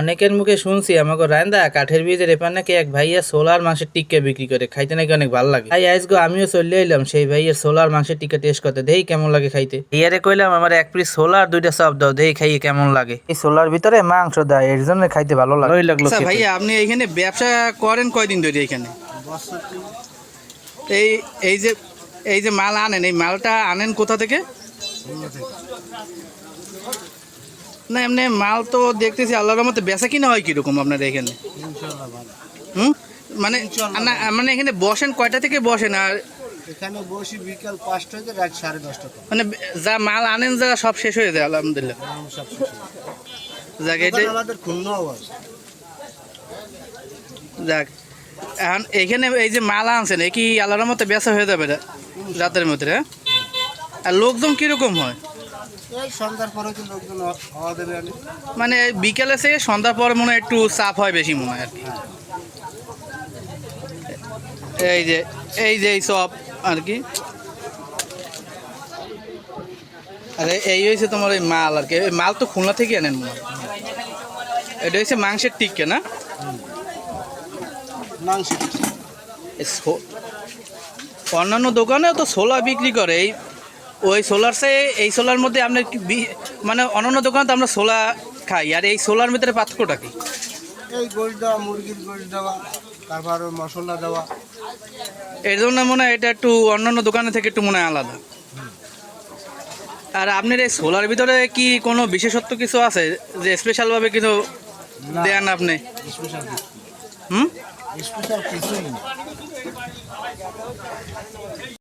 অনেকের মুখে শুনছি আমাকে রান্দা কাঠের বীজের এপার নাকি এক ভাইয়া সোলার মাংসের টিক্কা বিক্রি করে খাইতে নাকি অনেক ভালো লাগে। তাই আজকে আমিও চলে এলাম সেই ভাইয়ের সোলার মাংসের টিক্কা টেস্ট করতে দেই কেমন লাগে খাইতে। ইয়ারে কইলাম আমার এক পিস সোলার দুইটা সব দাও দেই খাইয়ে কেমন লাগে। এই সোলার ভিতরে মাংস দেয় এর জন্য খাইতে ভালো লাগে। ভালোই লাগল আচ্ছা ভাইয়া আপনি এখানে ব্যবসা করেন কয়দিন ধরে এখানে এই এই যে এই যে মাল আনেন এই মালটা আনেন কোথা থেকে? না এমনি মাল তো দেখতেছি আল্লাহর মতো বেচা কিনা হয় কীরকম আপনার এখানে? হুম? মানে না মানে এখানে বসেন কয়টা থেকে বসেন আর? এখানে বসি বিকাল পাঁচটা থেকে রাত সাড়ে দশটা। মানে যা মাল আনেন যা সব শেষ হয়ে যায় আলহামদুলিল্লাহ। হয়ে। যাক এটা আমাদের খুলনাও আছে। যাক এখন এখানে এই যে মাল আনছেন এ কি আল্লাহর মতো বেচা হয়ে যাবে রাতের মধ্যে হ্যাঁ? আর লোকজন কীরকম হয়? সন্ধ্যার পরে তো লোকজন হওয়া দেবে মানে বিকেলে থেকে সন্ধ্যার পর মনে হয় একটু চাপ হয় বেশি মনে হয় আর কি। এই যে এই যে এই সব আর কি। আরে এই হয়েছে তোমার ওই মাল আর কি। এই মাল তো খুলনা থেকে আনেন মনে হয়। এটা হচ্ছে মাংসের টিক্কা না? অন্যান্য দোকানেও তো সোলার বিক্রি করে। এই ওই সোলার সে এই সোলার মধ্যে আপনার মানে অন্যান্য দোকানে তো আমরা সোলা খাই। আর এই সোলার ভিতরে পার্থক্যটা কি? এই গোশ দেওয়া মুরগির গোশ দেওয়া তারপর মশলা দেওয়া। এর জন্য মনে হয় এটা একটু অন্যান্য দোকানের থেকে একটু মনে হয় আলাদা। আর আপনার এই সোলার ভিতরে কি কোনো বিশেষত্ব কিছু আছে? যে স্পেশালভাবে কিছু দেন আপনি? হুম? স্পেশাল কিছুই